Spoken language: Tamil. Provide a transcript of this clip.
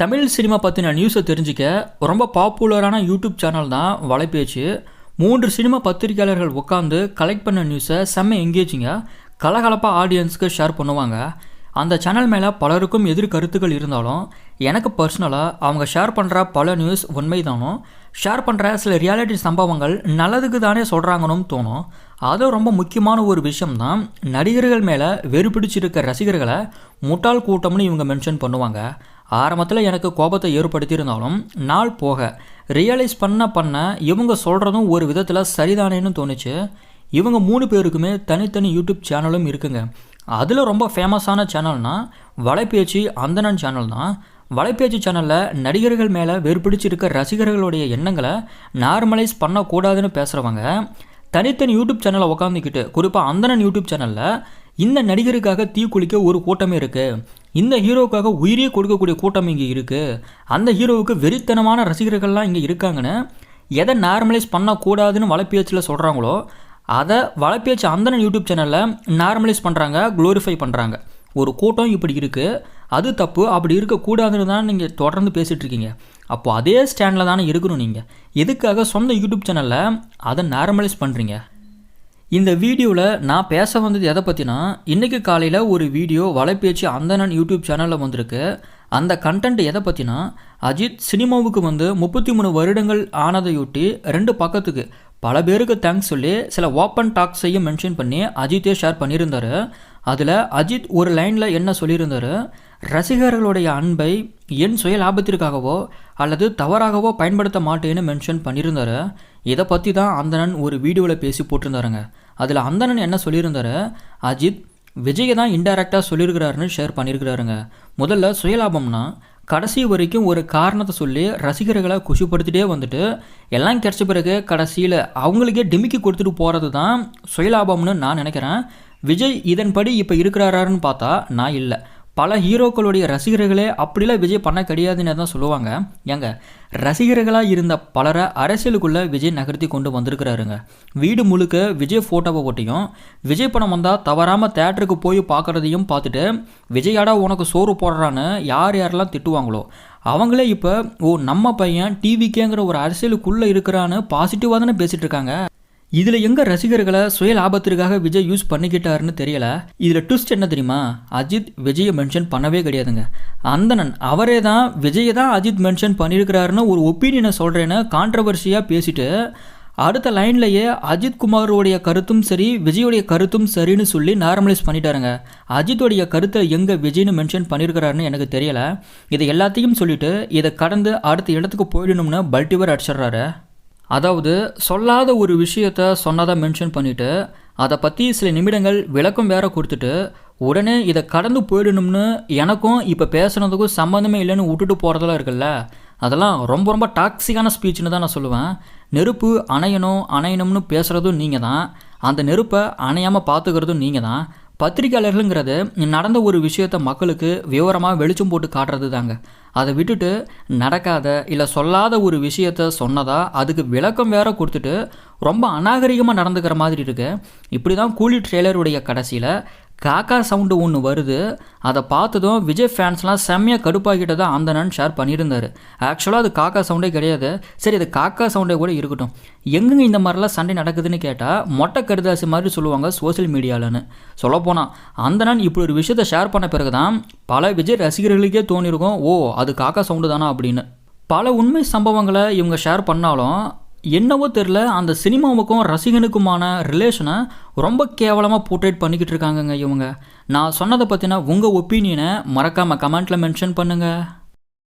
தமிழ் சினிமா பற்றின நியூஸை தெரிஞ்சிக்க ரொம்ப பாப்புலரான யூடியூப் சேனல் தான் வலைபேச்சு மூன்று சினிமா பத்திரிகையாளர்கள் உட்காந்து கலெக்ட் பண்ண நியூஸை செம்ம எங்கேஜிங்க கலகலப்பாக ஆடியன்ஸுக்கு ஷேர் பண்ணுவாங்க. அந்த சேனல் மேலே பலருக்கும் எதிர் கருத்துக்கள் இருந்தாலும் எனக்கு பர்சனலாக அவங்க ஷேர் பண்ணுற பல நியூஸ் உண்மைதானும். ஷேர் பண்ணுற சில ரியாலிட்டி சம்பவங்கள் நல்லதுக்கு தானே சொல்கிறாங்கன்னு தோணும். அது ரொம்ப முக்கியமான ஒரு விஷயம்தான் நடிகர்கள் மேலே வெறுப்பிடிச்சிருக்க ரசிகர்களை முட்டாள் கூட்டம்னு இவங்க மென்ஷன் பண்ணுவாங்க. ஆரம்பத்தில் எனக்கு கோபத்தை ஏற்படுத்தியிருந்தாலும் நாள் போக ரியலைஸ் பண்ண பண்ண இவங்க சொல்கிறதும் ஒரு விதத்தில் சரிதானேன்னு தோணுச்சு. இவங்க மூணு பேருக்குமே தனித்தனி யூடியூப் சேனலும் இருக்குங்க. அதில் ரொம்ப ஃபேமஸான சேனல்னால் வலைபேச்சு அந்தணன் சேனல் தான். வலைபேச்சு சேனலில் நடிகர்கள் மேலே வெறுப்பிடிச்சிருக்க ரசிகர்களுடைய எண்ணங்களை நார்மலைஸ் பண்ணக்கூடாதுன்னு பேசுகிறவங்க தனித்தனி யூடியூப் சேனலை உட்காந்துக்கிட்டு குறிப்பாக அந்தணன் யூடியூப் சேனலில் இந்த நடிகருக்காக தீ குளிக்க ஒரு கூட்டமே இருக்குது இந்த ஹீரோவுக்காக உயிரே கொடுக்கக்கூடிய கூட்டம் இங்கே இருக்குது அந்த ஹீரோவுக்கு வெறித்தனமான ரசிகர்கள்லாம் இங்கே இருக்காங்கன்னு எதை நார்மலைஸ் பண்ணக்கூடாதுன்னு வலைப்பேச்சில் சொல்கிறாங்களோ அதை வலைப்பேச்சு அந்தன யூடியூப் சேனலில் நார்மலைஸ் பண்ணுறாங்க க்ளோரிஃபை பண்ணுறாங்க ஒரு கூட்டம் இப்படி இருக்குது அது தப்பு அப்படி இருக்கக்கூடாதுன்னு தான் நீங்கள் தொடர்ந்து பேசிகிட்ருக்கீங்க அப்போது அதே ஸ்டாண்டில் தானே இருக்கணும் நீங்கள் எதுக்காக சொந்த யூடியூப் சேனலில் அதை நார்மலைஸ் பண்ணுறீங்க இந்த வீடியோவில் நான் பேச வந்தது எதை பற்றினா இன்றைக்கி காலையில் ஒரு வீடியோ வலைபேச்சு அந்தனன் யூடியூப் சேனலில் வந்திருக்கு. அந்த கண்டென்ட் எதை பற்றினா அஜித் சினிமாவுக்கு வந்து முப்பத்தி மூணு வருடங்கள் ஆனதையொட்டி ரெண்டு பக்கத்துக்கு பல பேருக்கு தேங்க்ஸ் சொல்லி சில ஓப்பன் டாக்ஸையும் மென்ஷன் பண்ணி அஜித்தே ஷேர் பண்ணியிருந்தாரு. அதில் அஜித் ஒரு லைனில் என்ன சொல்லியிருந்தாரு ரசிகர்களுடைய அன்பை என் சுய லாபத்திற்காகவோ அல்லது தவறாகவோ பயன்படுத்த மாட்டேன்னு மென்ஷன் பண்ணியிருந்தாரு இதை பற்றி தான் அந்தணன் ஒரு வீடியோவில் பேசி போட்டிருந்தாருங்க. அதில் அந்தணன் என்ன சொல்லியிருந்தாரு? அஜித் விஜயை தான் இன்டைரக்டாக சொல்லியிருக்கிறாருன்னு ஷேர் பண்ணியிருக்கிறாருங்க. முதல்ல சுயலாபம்னா கடைசி வரைக்கும் ஒரு காரணத்தை சொல்லி ரசிகர்களை குஷிப்படுத்திட்டே வந்துட்டு எல்லாம் கிடச்ச பிறகு கடைசியில் அவங்களுக்கே டிமிக்கி கொடுத்துட்டு போகிறது தான் சுயலாபம்னு நான் நினைக்கிறேன். விஜய் இதன்படி இப்போ இருக்கிறாரான்னு பார்த்தா நான் இல்லை. பல ஹீரோக்களுடைய ரசிகர்களே அப்படிலாம் விஜய் பண்ண கிடையாதுன்னு தான் சொல்லுவாங்க. ஏங்க ரசிகர்களாக இருந்த பலரை அரசியலுக்குள்ளே விஜய் நகர்த்தி கொண்டு வந்திருக்கிறாருங்க. வீடு முழுக்க விஜய் ஃபோட்டோவை ஒட்டியும் விஜய் படம் வந்தால் தவறாமல் தேட்டருக்கு போய் பார்க்குறதையும் பார்த்துட்டு விஜயாடா உனக்கு சோறு போடுறான்னு யார் யாரெல்லாம் திட்டுவாங்களோ அவங்களே இப்போ ஓ நம்ம பையன் டிவிக்கேங்கிற ஒரு அரசியலுக்குள்ளே இருக்கிறான்னு பாசிட்டிவாக தானே பேசிகிட்டு இருக்காங்க. இதில் எங்கே ரசிகர்களை சுய லாபத்திற்காக விஜய் யூஸ் பண்ணிக்கிட்டாருன்னு தெரியல. இதில் ட்விஸ்ட் என்ன தெரியுமா? அஜித் விஜயை மென்ஷன் பண்ணவே கிடையாதுங்க. அந்தணன் அவரே தான் விஜயை தான் அஜித் மென்ஷன் பண்ணியிருக்கிறாருன்னு ஒரு ஒப்பீனியனை சொல்கிறேன்னு கான்ட்ரவர்சியாக பேசிட்டு அடுத்த லைன்லையே அஜித் குமாரோடைய கருத்தும் சரி விஜயோடைய கருத்தும் சரின்னு சொல்லி நார்மலைஸ் பண்ணிட்டாருங்க. அஜித்தோடைய கருத்தை எங்கே விஜய்னு மென்ஷன் பண்ணியிருக்கிறாருன்னு எனக்கு தெரியல. இதை எல்லாத்தையும் சொல்லிட்டு இதை கடந்து அடுத்த இடத்துக்கு போயிடணும்னு பல்டிவர் அடிச்சிடுறாரு. அதாவது சொல்லாத ஒரு விஷயத்த சொன்னதாக மென்ஷன் பண்ணிவிட்டு அதை பற்றி சில நிமிடங்கள் விளக்கம் வேற கொடுத்துட்டு உடனே இதை கடந்து போயிடணும்னு எனக்கும் இப்போ பேசுனதுக்கும் சம்மந்தமே இல்லைன்னு விட்டுட்டு போகிறதெல்லாம் இருக்குல்ல? அதெல்லாம் ரொம்ப ரொம்ப டாக்ஸிக்கான ஸ்பீச்னு தான் நான் சொல்லுவேன். நெருப்பு அணையணும் அணையணும்னு பேசுகிறதும் நீங்கள் தான் அந்த நெருப்பை அணையாமல் பார்த்துக்கிறதும் நீங்கள் தான் பத்திரிகையாளர்களுங்கிறது நடந்த ஒரு விஷயத்த மக்களுக்கு விவரமாக வெளிச்சம் போட்டு காட்டுறது தாங்க அதை விட்டுட்டு நடக்காத இல்லை சொல்லாத ஒரு விஷயத்த சொன்னதா அதுக்கு விளக்கம் வேற கொடுத்துட்டு ரொம்ப அநாகரிகமாக நடந்துக்கிற மாதிரி இருக்கு. இப்படி தான் கூலி ட்ரெய்லருடைய கடைசியில் காக்கா சவுண்டு ஒன்று வருது. அதை பார்த்ததும் விஜய் ஃபேன்ஸ்லாம் செம்மையாக கடுப்பாகிட்டதை அந்தனன் ஷேர் பண்ணியிருந்தார். ஆக்சுவலாக அது காக்கா சவுண்டே கிடையாது. சரி அது காக்கா சவுண்டே கூட இருக்கட்டும். எங்கெங்க இந்த மாதிரிலாம் சண்டை நடக்குதுன்னு கேட்டால் மொட்டை கருதாசி மாதிரி சொல்லுவாங்க சோசியல் மீடியாவில்னு சொல்லப்போனால் அந்தனன் இப்படி ஒரு விஷயத்தை ஷேர் பண்ண பிறகு தான் பல விஜய் ரசிகர்களுக்கே தோணியிருக்கும் ஓ அது காக்கா சவுண்டு தானா அப்படின்னு. பல உண்மை சம்பவங்களை இவங்க ஷேர் பண்ணாலும் என்னவோ தெரில அந்த சினிமாவுக்கும் ரசிகனுக்குமான ரிலேஷனை ரொம்ப கேவலமாக போர்ட்ரேட் பண்ணிக்கிட்டு இருக்காங்கங்க இவங்க. நான் சொன்னதை பார்த்தீங்கன்னா உங்கள் ஒப்பீனியனை மறக்காமல் கமெண்ட்டில் மென்ஷன் பண்ணுங்கள்